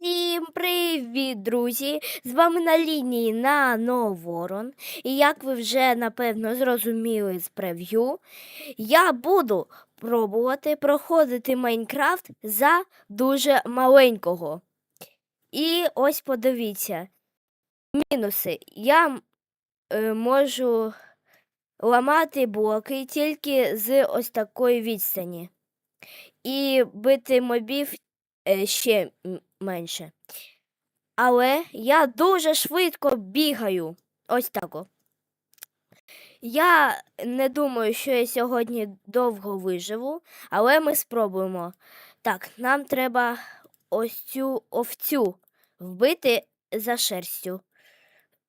Всім привіт, друзі! З вами на лінії Нано Ворон. І як ви вже напевно зрозуміли з прев'ю, я буду пробувати проходити Майнкрафт за дуже маленького. І ось подивіться. Мінуси. Я е, можу ламати блоки тільки з ось такої відстані. І бити мобів е, ще менше. Але я дуже швидко бігаю. Ось так. Я не думаю, що я сьогодні довго виживу, але ми спробуємо. Так, нам треба ось цю овцю вбити за шерстю.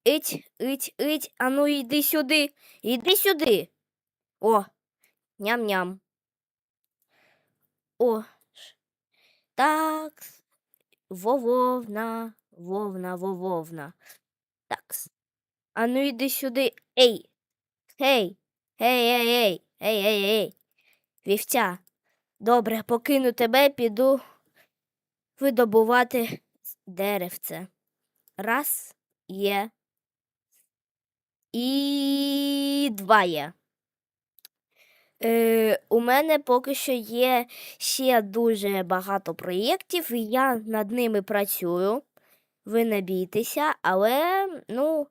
Ить, ить, ить, ану йди сюди, йди сюди. О, ням-ням. О, так. Вововна, вовна, вововна. Такс. А ну йди сюди. Ей. Гей. Гей, ей, ей, ей, ей, ей. Вівця. Добре, покину тебе, піду видобувати деревце. Раз є. І два є. Е, у мене поки що є ще дуже багато проєктів, і я над ними працюю. Ви не бійтеся, але ну,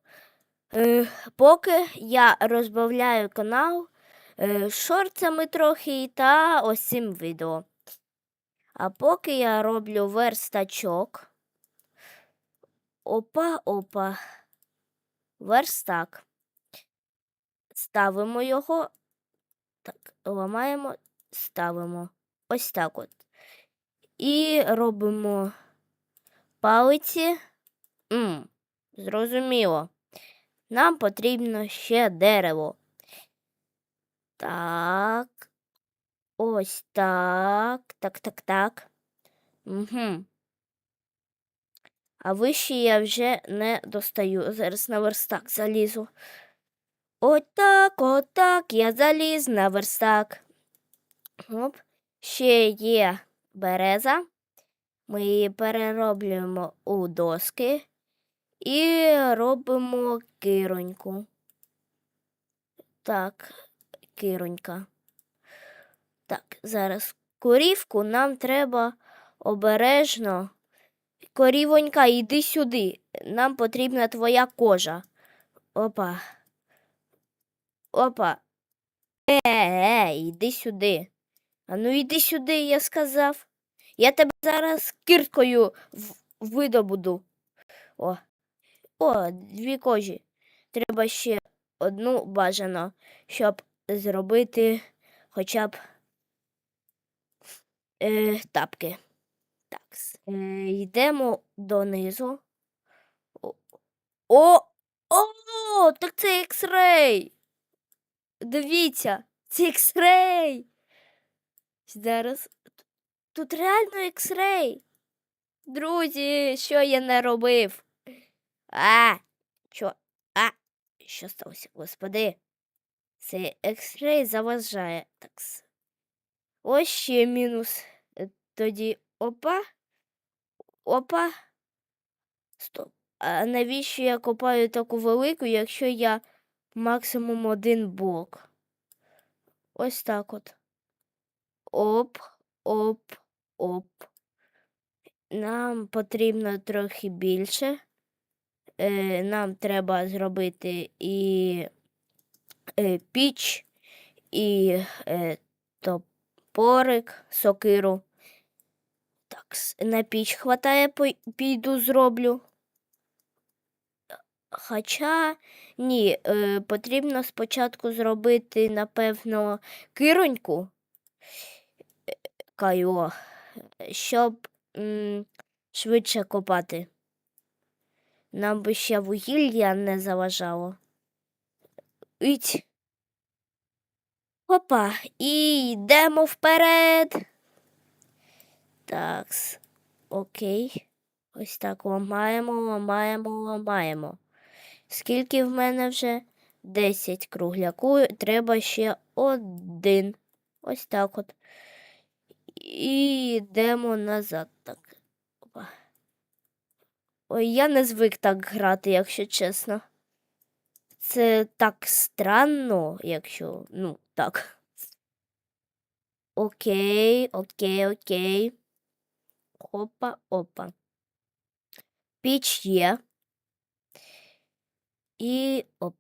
е, поки я розбавляю канал е, шорцами трохи та ось цим відео. А поки я роблю верстачок. Опа, опа. Верстак. Ставимо його так, ламаємо, ставимо. Ось так от. І робимо палиці. М, зрозуміло. Нам потрібно ще дерево. Так. Ось так. Так, так, так. Угу. А вище я вже не достаю. Зараз на верстак залізу. Отак, отак, я заліз на верстак. Оп. Ще є береза. Ми її перероблюємо у доски і робимо кироньку. Так, киронька. Так, зараз корівку нам треба обережно. Корівонька, йди сюди. Нам потрібна твоя кожа. Опа. Опа. Е, е, йди сюди. А ну йди сюди, я сказав. Я тебе зараз киркою видобуду. О, о, дві кожі. Треба ще одну бажано, щоб зробити хоча б е, тапки. Так, е, йдемо донизу. О, о, о, так це X-Ray. Дивіться, це X-Ray. Зараз. Тут реально X-Ray. Друзі, що я не робив? А, що? А, що сталося, господи? Це X-Ray заважає. Так. Ось ще мінус. Е, Тоді опа. Опа. Стоп. А навіщо я копаю таку велику, якщо я максимум один блок? Ось так от. Оп, оп, оп. Нам потрібно трохи більше. Е, нам треба зробити і е, піч, і е, топорик, сокиру. Так, на піч хватає, піду зроблю. Хоча ні, е, потрібно спочатку зробити, напевно, кироньку. Кайо, щоб м, швидше копати. Нам би ще вугілля не заважало. Іть. Опа, і йдемо вперед. Так, окей. Ось так ламаємо, ламаємо, ламаємо. Скільки в мене вже? 10 кругляку. Треба ще один. Ось так от. І йдемо назад. Так. Опа. Ой, я не звик так грати, якщо чесно. Це так странно, якщо. Ну, так. Окей, окей, окей. Опа, опа. Піч є. І оп,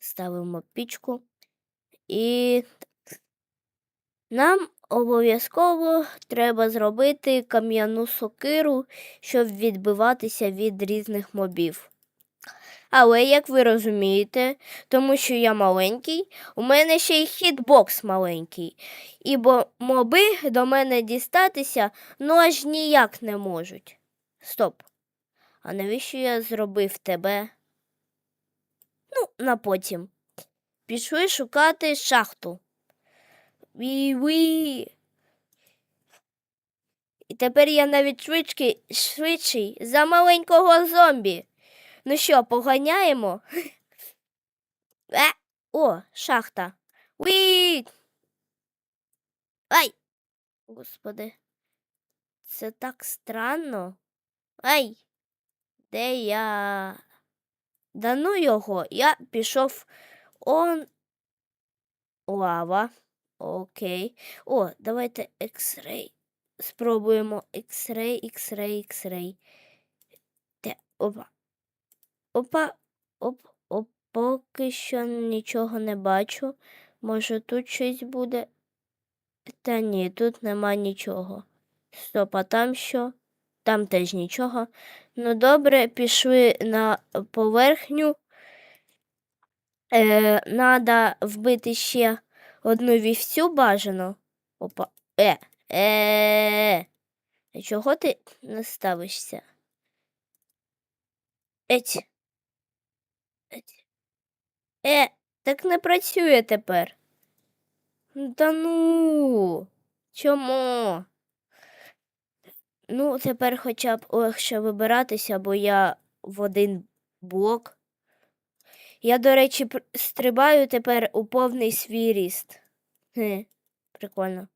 ставимо пічку. І нам обов'язково треба зробити кам'яну сокиру, щоб відбиватися від різних мобів. Але, як ви розумієте, тому що я маленький, у мене ще й хітбокс маленький. І бо моби до мене дістатися ну аж ніяк не можуть. Стоп. А навіщо я зробив тебе? Ну, на потім. Пішли шукати шахту. Ві-ві. І тепер я навіть швидкий, швидший за маленького зомбі. Ну що, поганяємо? Е, о, шахта. Уі! Ай! Господи. Це так странно. Ай! Де я? Да ну його, я пішов он лава. Окей. О, давайте X-ray. Спробуємо X-ray, X-ray, X-ray. Де? Опа. Опа. Оп, оп. Поки що нічого не бачу. Може тут щось буде? Та ні, тут нема нічого. Стоп, а там що? Там теж нічого. Ну добре, пішли на поверхню. Е, надо вбити ще одну вівцю бажано. Опа. Е, е. А чого ти не ставишся? Еть. Еть. Е, так не працює тепер. Та ну. Чому? Ну, тепер хоча б легше вибиратися, бо я в один блок. Я, до речі, стрибаю тепер у повний свій ріст. Хе, прикольно.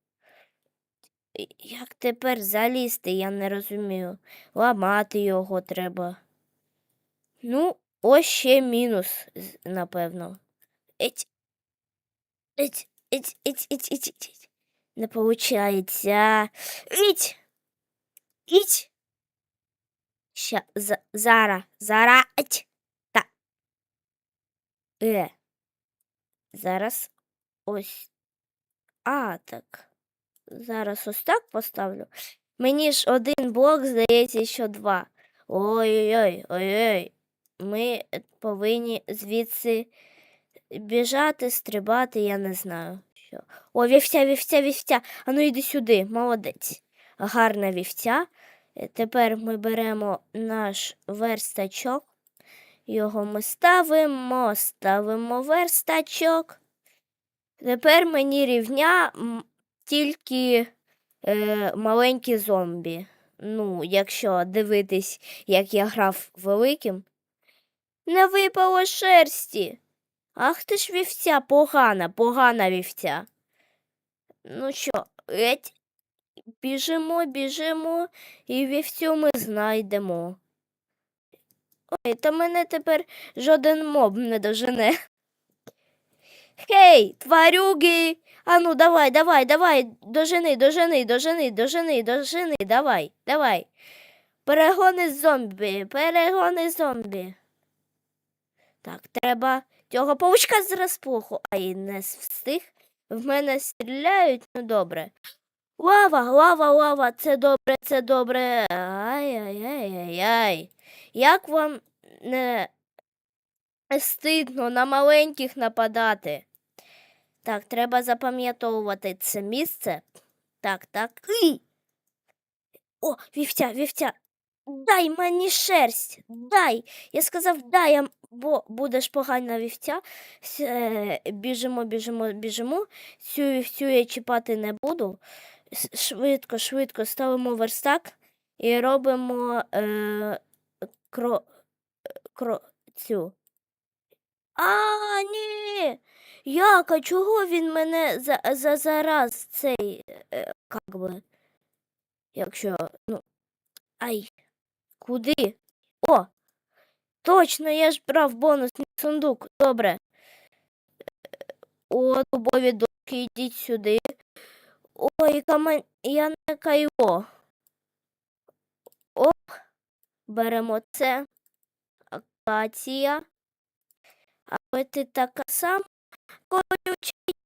Як тепер залізти, я не розумію. Ламати його треба. Ну, ось ще мінус, напевно. Еть. Еть, еть, еть, еть, еть, еть. Не получається. Еть. Еть. Ща, за, зара, зара. Та. Е. Зараз ось. А, так. Зараз ось так поставлю. Мені ж один блок, здається, що два. Ой-ой-ой, ой-ой. Ми повинні звідси біжати, стрибати, я не знаю. Що. О, вівця, вівця, вівця. Ану йди сюди, молодець. Гарна вівця. Е, Тепер ми беремо наш верстачок. Його ми ставимо, ставимо верстачок. Тепер мені рівня тільки е, маленькі зомбі. Ну, якщо дивитись, як я грав великим. Не випало шерсті. Ах ти ж вівця, погана, погана вівця. Ну що, геть, біжимо, біжимо, і вівцю ми знайдемо. Ой, та мене тепер жоден моб не дожене. Хей, тварюги! Ану, давай, давай, давай, дожени, дожени, дожени, дожени, дожени, давай, давай. Перегони зомбі, перегони зомбі. Так, треба цього павучка з розпуху. Ай, не встиг. В мене стріляють, ну добре. Лава, лава, лава, це добре, це добре. Ай-яй-яй-яй. Як вам не стидно на маленьких нападати? Так, треба запам'ятовувати це місце. Так, так. І! О, вівця, вівця. Дай мені шерсть. Дай. Я сказав, дай, бо будеш погана вівця. Біжимо, біжимо, біжимо. Цю вівцю я чіпати не буду швидко, швидко ставимо верстак і робимо е, кро, кро, цю. А, ні. Як, а чого він мене за, за зараз цей е, би, якщо, ну, ай, куди? О! Точно, я ж брав бонусний сундук, добре. Е, О, дубові дошки, йдіть сюди. Ой, камен... я не кайво. Оп, беремо це. Акація. Аби ти така сама колючий?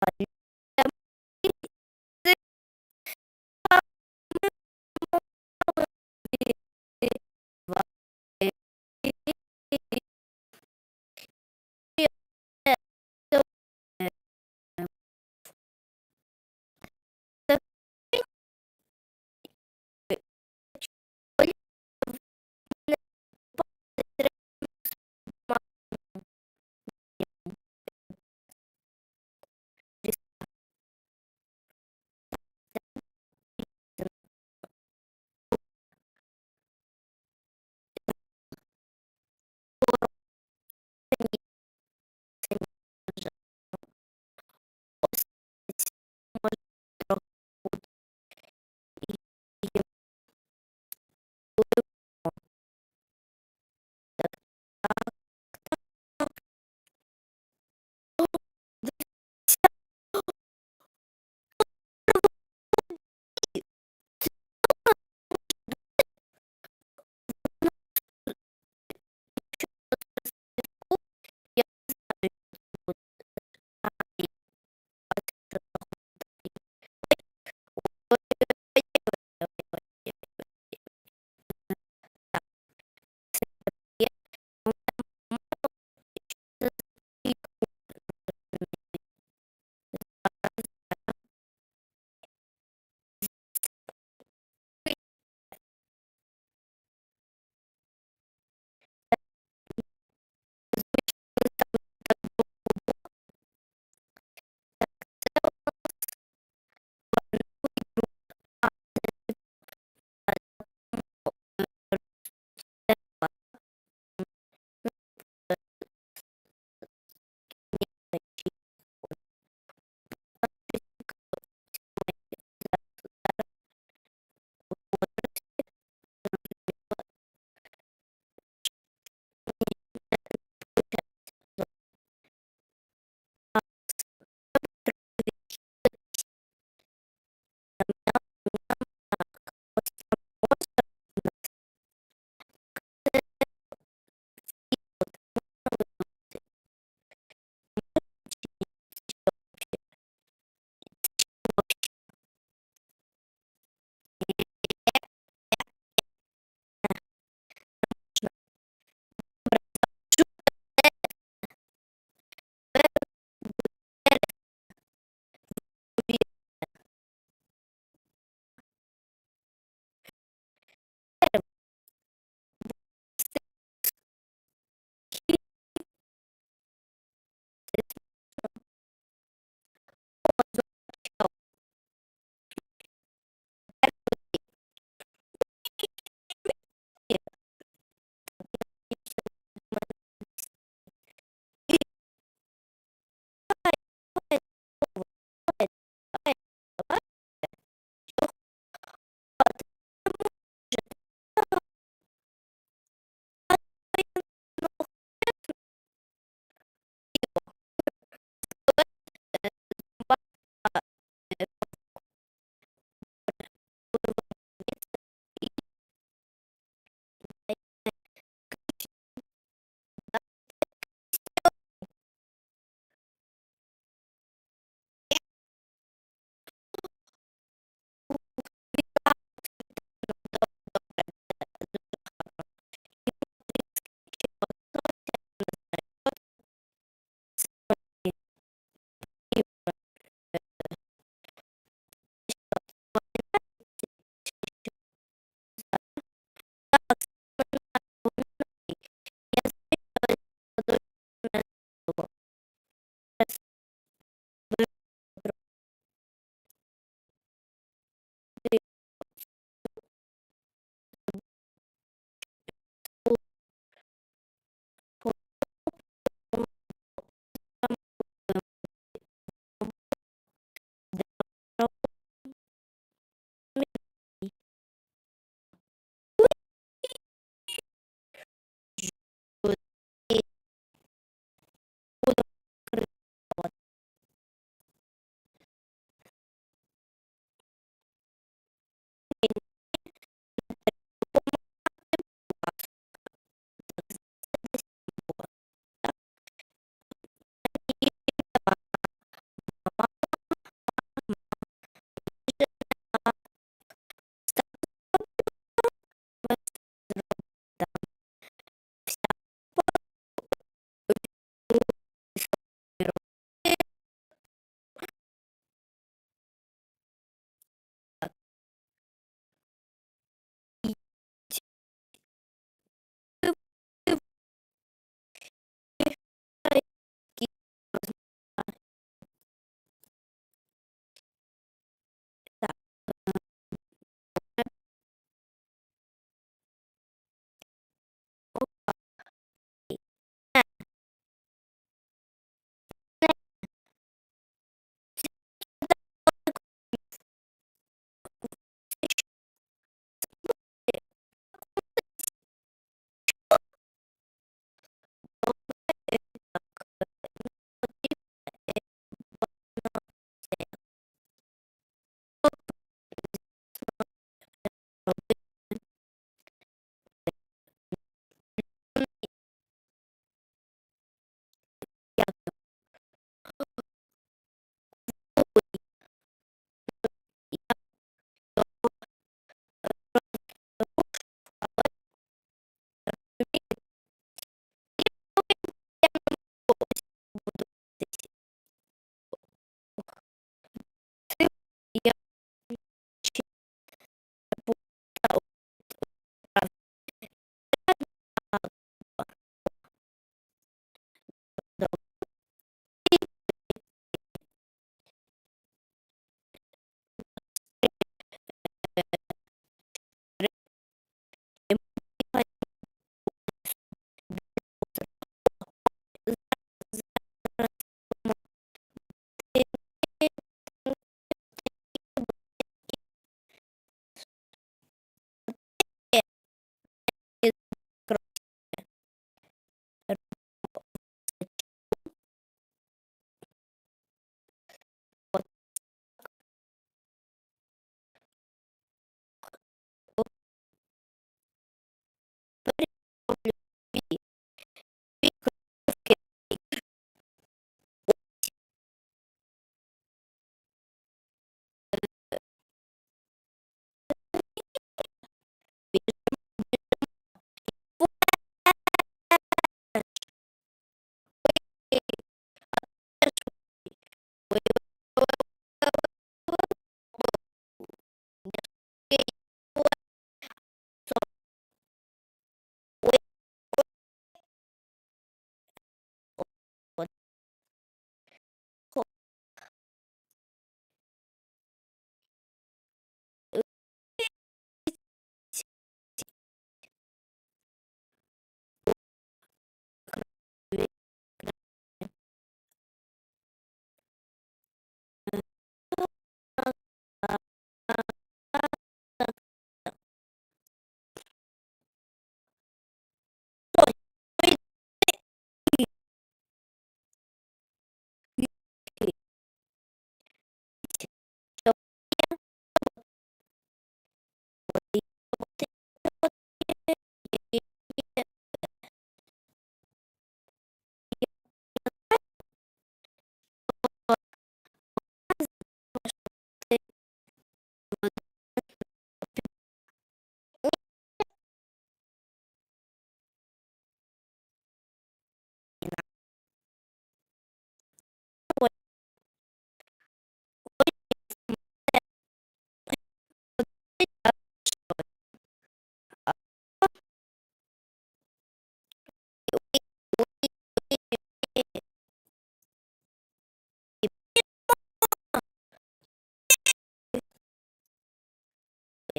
Bye.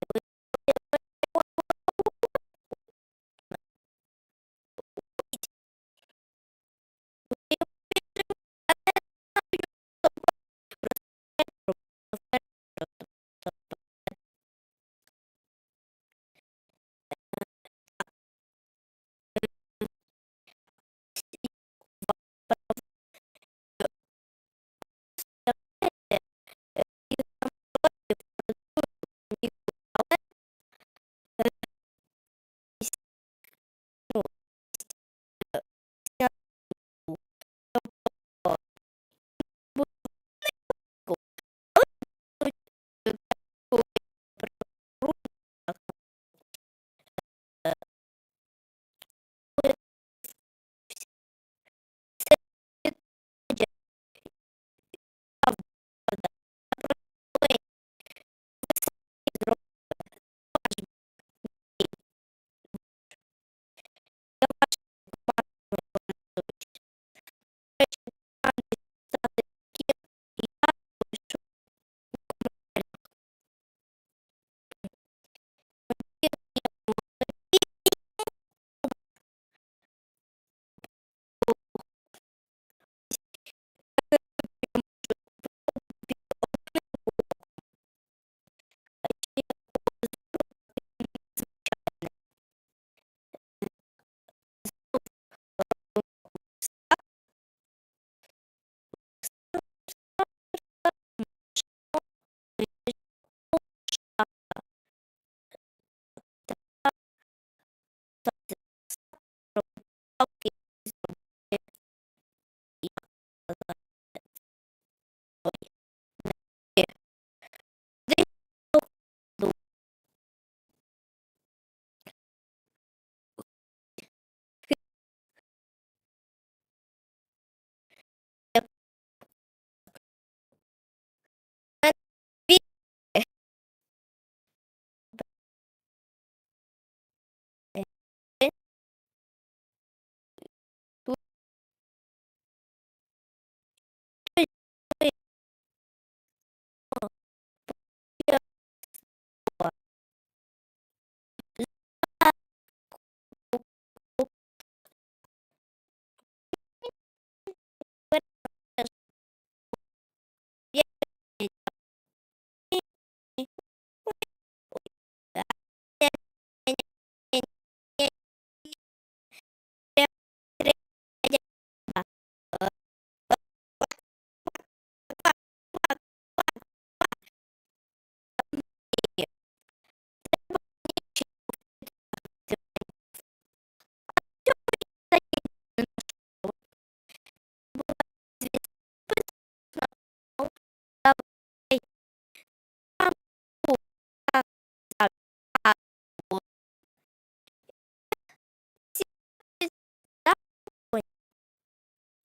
it was